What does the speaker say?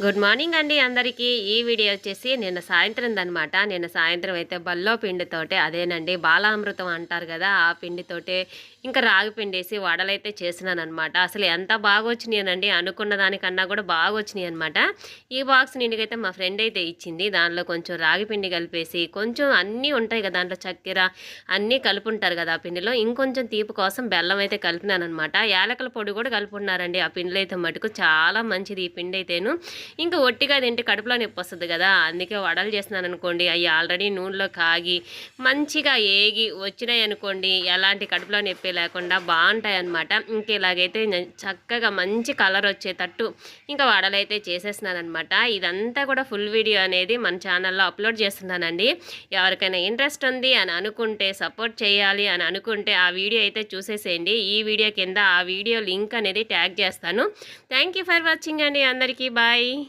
Good morning అండి అందరికీ. ఈ వీడియో వచ్చేసి నిన్న సాయంత్రం అనమాట నిన్న సాయంత్రం అయితే బల్లో పిండితోటే అదేనండి బాలామృతం అంటారు కదా ఆ పిండితోటే ఇంకా రాగి పిండి వేసి వడలైతే చేసినానమాట అసలు ఎంత బాగా వచ్చినాయనండి అనుకున్న దానికన్నా కూడా బాగా వచ్చినాయి అనమాట ఈ బాక్స్ నిండికైతే మా ఫ్రెండ్ అయితే ఇచ్చింది. దానిలో కొంచెం రాగి పిండి కలిపేసి కొంచెం అన్నీ ఉంటాయి కదా దాంట్లో చక్కెర అన్నీ కలుపుంటారు కదా ఆ పిండిలో. ఇంకొంచెం తీపి కోసం బెల్లం అయితే కలిపినానమాట అనమాట యాలకల పొడి కూడా కలుపున్నారండి. ఆ పిండిలో అయితే మటుకు చాలా మంచిది ఈ పిండి అయితేను. ఇంకా ఒట్టిగా తింటే కడుపులో నొప్పి వస్తుంది కదా అందుకే వడలు చేస్తున్నాను అనుకోండి అవి ఆల్రెడీ నూనెలో కాగి మంచిగా ఏగి వచ్చినాయి అనుకోండి ఎలాంటి కడుపులో నొప్పి లేకుండా బాగుంటాయి అనమాట ఇంక ఇలాగైతే చక్కగా మంచి కలర్ వచ్చేటట్టు ఇంకా వడలైతే చేసేస్తున్నాను అనమాట ఇదంతా కూడా ఫుల్ వీడియో అనేది మన ఛానల్లో అప్లోడ్ చేస్తున్నానండి. ఎవరికైనా ఇంట్రెస్ట్ ఉంది అని అనుకుంటే సపోర్ట్ చేయాలి అని అనుకుంటే ఆ వీడియో అయితే చూసేసేయండి. ఈ వీడియో కింద ఆ వీడియో లింక్ అనేది ట్యాగ్ చేస్తాను. థ్యాంక్ యూ ఫర్ వాచింగ్ అండి అందరికీ. బాయ్